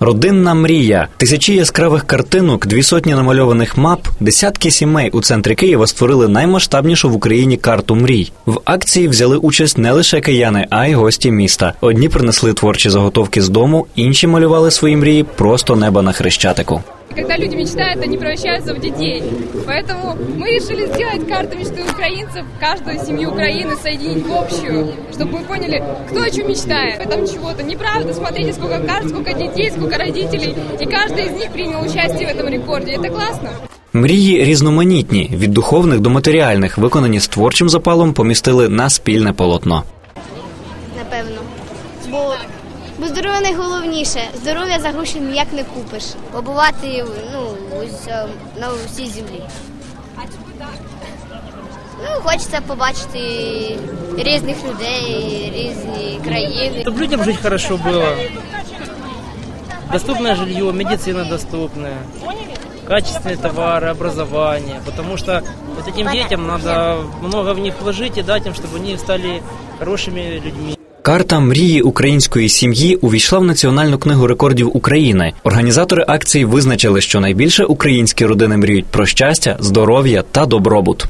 Родинна мрія, тисячі яскравих картинок, дві сотні намальованих мап, десятки сімей у центрі Києва створили наймасштабнішу в Україні карту мрій. В акції взяли участь не лише кияни, а й гості міста. Одні принесли творчі заготовки з дому, інші малювали свої мрії просто неба на хрещатику. Когда люди мечтают, они превращаются в детей. Поэтому мы решили сделать карту мечты украинцев, каждую семью Украины соединить в общую, чтобы мы поняли, кто о чем мечтает. В этом чего-то. Неправда, смотрите, сколько карт, сколько детей, сколько родителей. И каждый из них принял участие в этом рекорде. Это классно. Мрії різноманітні, від духовних до матеріальних, виконані з творчим запалом, помістили на спільне полотно. напевно. Бо, бо здоров'я найголовніше. Здоров'я за гроші ніяк не купиш. Побувати ну, ось, е, на всій землі. А чому так? Ну, хочеться побачити різних людей, різні країни. Чтобы людям жить хорошо было. Доступное жилье, медицина доступная, качественные товары, образование. Потому что вот этим детям надо много в них вложить и дать им, чтобы они стали хорошими людьми. Карта мрії української сім'ї увійшла в Національну книгу рекордів України. Організатори акції визначили, що найбільше українські родини мріють про щастя, здоров'я та добробут.